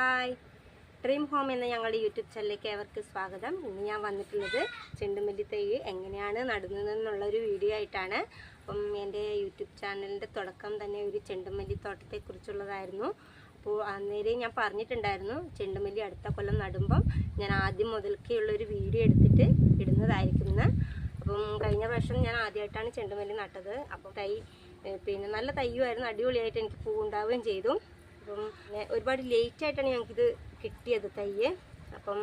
Hi. Dream home എന്ന ഞങ്ങളുടെ YouTube ചാനലിലേക്ക് ഏവർക്ക് സ്വാഗതം. ഇന്ന് ഞാൻ വന്നിട്ടുള്ളത് ചെണ്ടുമല്ലി തൈ എങ്ങനെയാണ് നടുന്നതെന്നുള്ളൊരു വീഡിയോ ആയിട്ടാണ്. അപ്പം എന്റെ യൂട്യൂബ് ചാനലിന്റെ തുടക്കം തന്നെ ഒരു ചെണ്ടുമല്ലി തോട്ടത്തെക്കുറിച്ചുള്ളതായിരുന്നു. അപ്പോൾ അന്നേരം ഞാൻ പറഞ്ഞിട്ടുണ്ടായിരുന്നു ചെണ്ടുമല്ലി അടുത്ത കൊല്ലം നടുമ്പം ഞാൻ ആദ്യം മുതൽക്കുള്ള ഒരു വീഡിയോ എടുത്തിട്ട് ഇടുന്നതായിരിക്കും എന്ന് അപ്പം കഴിഞ്ഞ വർഷം ഞാൻ ആദ്യമായിട്ടാണ് ചെണ്ടുമല്ലി നട്ടത്. അപ്പോൾ തൈ പിന്നെ നല്ല തയ്യുമായിരുന്നു അടിപൊളിയായിട്ട് എനിക്ക് പൂവുണ്ടാവുകയും ചെയ്തു. അപ്പം ഒരുപാട് ലേറ്റ് ആയിട്ടാണ് ഞങ്ങൾക്കിത് കിട്ടിയത് തയ്യ് അപ്പം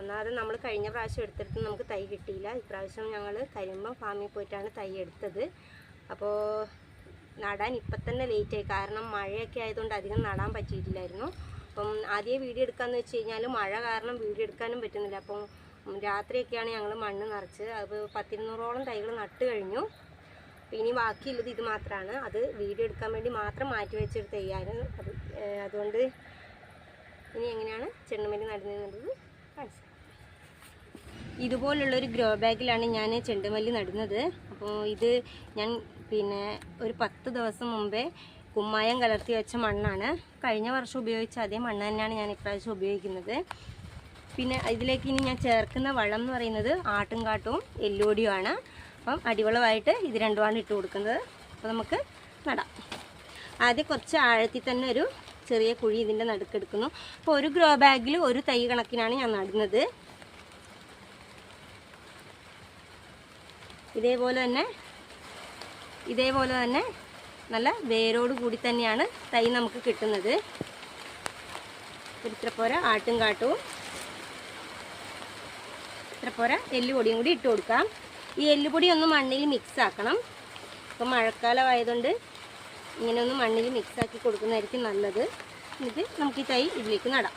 ഒന്നാമത് നമ്മൾ കഴിഞ്ഞ പ്രാവശ്യം എടുത്തെടുത്ത് നമുക്ക് തൈ കിട്ടിയില്ല. ഇപ്രാവശ്യം ഞങ്ങൾ കരിമ്പം ഫാമിൽ പോയിട്ടാണ് തൈ എടുത്തത്. അപ്പോൾ നടാൻ ഇപ്പം തന്നെ ലേറ്റായി കാരണം മഴയൊക്കെ ആയതുകൊണ്ട് അധികം നടാൻ പറ്റിയിട്ടില്ലായിരുന്നു. അപ്പം ആദ്യം വീഡിയോ എടുക്കാമെന്ന് വെച്ച് കഴിഞ്ഞാൽ മഴ കാരണം വീഡിയോ എടുക്കാനും പറ്റുന്നില്ല. അപ്പം രാത്രിയൊക്കെയാണ് ഞങ്ങൾ മണ്ണ് നിറച്ച്. അത് പത്തിരുന്നൂറോളം തൈകൾ നട്ട് കഴിഞ്ഞു. അപ്പം ഇനി ബാക്കിയുള്ളത് ഇത് മാത്രമാണ് അത് വീഡിയോ എടുക്കാൻ വേണ്ടി മാത്രം മാറ്റി വെച്ചൊരു തൈയാണ് അത് അതുകൊണ്ട് ഇനി എങ്ങനെയാണ് ചെണ്ടുമല്ലി നടുന്നത് മനസ്സിലാക്കാം. ഇതുപോലുള്ളൊരു ഗ്രോ ബാഗിലാണ് ഞാൻ ചെണ്ടുമല്ലി നടുന്നത്. അപ്പോൾ ഇത് ഞാൻ പിന്നെ ഒരു പത്ത് ദിവസം മുമ്പേ കുമ്മായം കലർത്തി വെച്ച മണ്ണാണ്. കഴിഞ്ഞ വർഷം ഉപയോഗിച്ച അതേ മണ്ണ് തന്നെയാണ് ഞാൻ ഇപ്രാവശ്യം ഉപയോഗിക്കുന്നത്. പിന്നെ ഇതിലേക്ക് ഇനി ഞാൻ ചേർക്കുന്ന വളം എന്ന് പറയുന്നത് ആട്ടും കാട്ടും ആണ് അപ്പം അടിവളമായിട്ട് ഇത് രണ്ടുമാണ് ഇട്ട് കൊടുക്കുന്നത്. അപ്പോൾ നമുക്ക് നടാം. ആദ്യം കുറച്ച് ആഴത്തിൽ തന്നെ ഒരു ചെറിയ കുഴി ഇതിന്റെ നടുക്കെടുക്കുന്നു അപ്പോൾ ഒരു ഗ്രോ ബാഗിൽ ഒരു തൈ കണക്കിനാണ് ഞാൻ നടുന്നത്. ഇതേപോലെ തന്നെ ഇതേപോലെ തന്നെ നല്ല വേരോട് കൂടി തന്നെയാണ് തൈ നമുക്ക് കിട്ടുന്നത്. ഇത്ര പോര ആട്ടും കാട്ടവും ഇത്ര പോര എല്ലുപൊടിയും കൂടി ഇട്ട് കൊടുക്കാം. ഈ എല്ലുപൊടി ഒന്ന് മണ്ണിൽ മിക്സ് ആക്കണം. ഇപ്പം മഴക്കാലമായതുകൊണ്ട് ഇങ്ങനെ ഒന്ന് മണ്ണിൽ മിക്സ് ആക്കി കൊടുക്കുന്നതായിരിക്കും നല്ലത്. എന്നിട്ട് നമുക്ക് ഈ തൈ ഇതിലേക്ക് നടാം.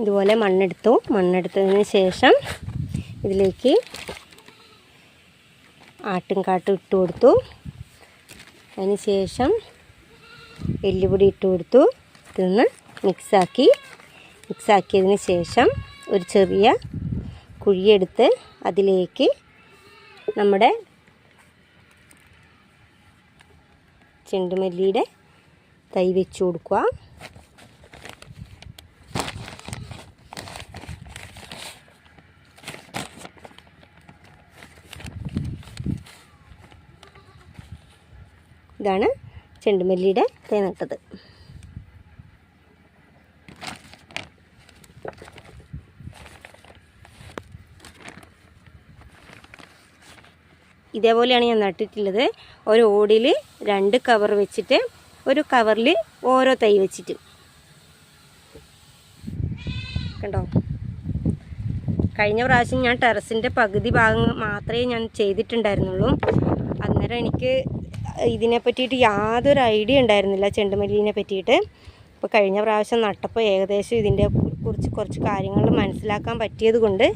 ഇതുപോലെ മണ്ണെടുത്തു. മണ്ണെടുത്തതിന് ശേഷം ഇതിലേക്ക് ആട്ടും കാട്ടും ഇട്ട് കൊടുത്തു. അതിന് ശേഷം എല്ലുപൊടി ഇട്ട് കൊടുത്തു. ഇതൊന്ന് മിക്സാക്കി മിക്സാക്കിയതിന് ശേഷം ഒരു ചെറിയ കുഴിയെടുത്ത് അതിലേക്ക് നമ്മുടെ ചെണ്ടുമല്ലിയുടെ തൈ വെച്ച് കൊടുക്കുക. ഇതാണ് ചെണ്ടുമല്ലിയുടെ തൈ നട്ടത് ഇതേപോലെയാണ് ഞാൻ നട്ടിട്ടുള്ളത്. ഒരു ഓടിൽ രണ്ട് കവർ വെച്ചിട്ട് ഒരു കവറിൽ ഓരോ തൈ വെച്ചിട്ട്. കണ്ടോ? കഴിഞ്ഞ പ്രാവശ്യം ഞാൻ ടെറസിന്റെ പകുതി ഭാഗം മാത്രമേ ഞാൻ ചെയ്തിട്ടുണ്ടായിരുന്നുള്ളൂ. അന്നേരം എനിക്ക് ഇതിനെ പറ്റിയിട്ട് യാതൊരു ഐഡിയ ഉണ്ടായിരുന്നില്ല ചെണ്ടുമല്ലിനെ പറ്റിയിട്ട്. അപ്പോൾ കഴിഞ്ഞ പ്രാവശ്യം നട്ടപ്പോൾ ഏകദേശം ഇതിന്റെ കുറിച്ച് കുറച്ച് കാര്യങ്ങൾ മനസ്സിലാക്കാൻ പറ്റിയത് കൊണ്ട്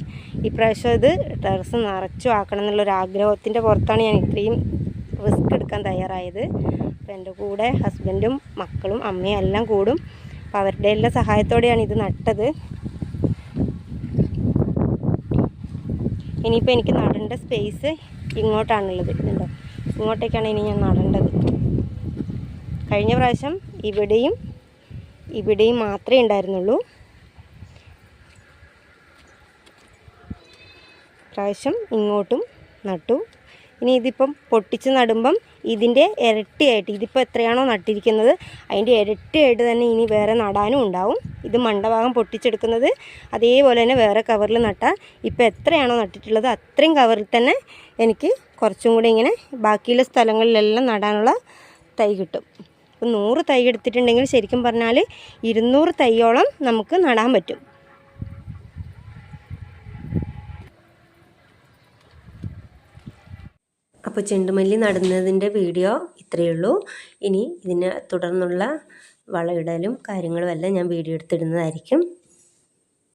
ഇപ്രാവശ്യം ഇത് ടെറസ് നിറച്ചു ആക്കണം എന്നുള്ളൊരു ആഗ്രഹത്തിന്റെ പുറത്താണ് ഞാൻ ഇത്രയും റിസ്ക് എടുക്കാൻ തയ്യാറായത്. അപ്പോൾ എന്റെ കൂടെ ഹസ്ബൻഡും മക്കളും അമ്മയും എല്ലാം കൂടും. അപ്പോൾ അവരുടെ എല്ലാ സഹായത്തോടെയാണ് ഇത് നട്ടത്. ഇനിയിപ്പോൾ എനിക്ക് നടേണ്ട സ്പേസ് ഇങ്ങോട്ടാണുള്ളത് ഇതുണ്ടോ ഇങ്ങോട്ടേക്കാണ് ഇനി ഞാൻ നടേണ്ടത്. കഴിഞ്ഞ പ്രാവശ്യം ഇവിടെയും ഇവിടെയും മാത്രമേ ഉണ്ടായിരുന്നുള്ളൂ. പ്രാവശ്യം ഇങ്ങോട്ടും നട്ടു. ഇനി ഇതിപ്പം പൊട്ടിച്ച് നടുമ്പം ഇതിന്റെ ഇരട്ടിയായിട്ട് ഇതിപ്പോൾ എത്രയാണോ നട്ടിരിക്കുന്നത് അതിന്റെ ഇരട്ടിയായിട്ട് തന്നെ ഇനി വേറെ നടാനും ഉണ്ടാവും. ഇത് മണ്ടഭാഗം പൊട്ടിച്ചെടുക്കുന്നത് അതേപോലെ തന്നെ വേറെ കവറിൽ നട്ടാൽ ഇപ്പോൾ എത്രയാണോ നട്ടിട്ടുള്ളത് അത്രയും കവറിൽ തന്നെ എനിക്ക് കുറച്ചും കൂടി ഇങ്ങനെ ബാക്കിയുള്ള സ്ഥലങ്ങളിലെല്ലാം നടാനുള്ള തൈ കിട്ടും. അപ്പം നൂറ് തൈ എടുത്തിട്ടുണ്ടെങ്കിൽ ശരിക്കും പറഞ്ഞാൽ ഇരുന്നൂറ് തൈയോളം നമുക്ക് നടാൻ പറ്റും. അപ്പോൾ ചെണ്ടുമല്ലി നടുന്നതിന്റെ വീഡിയോ ഇത്രയേ ഉള്ളൂ. ഇനി ഇതിനെ തുടർന്നുള്ള വളമിടലും കാര്യങ്ങളും എല്ലാം ഞാൻ വീഡിയോ എടുത്തിടുന്നതായിരിക്കും.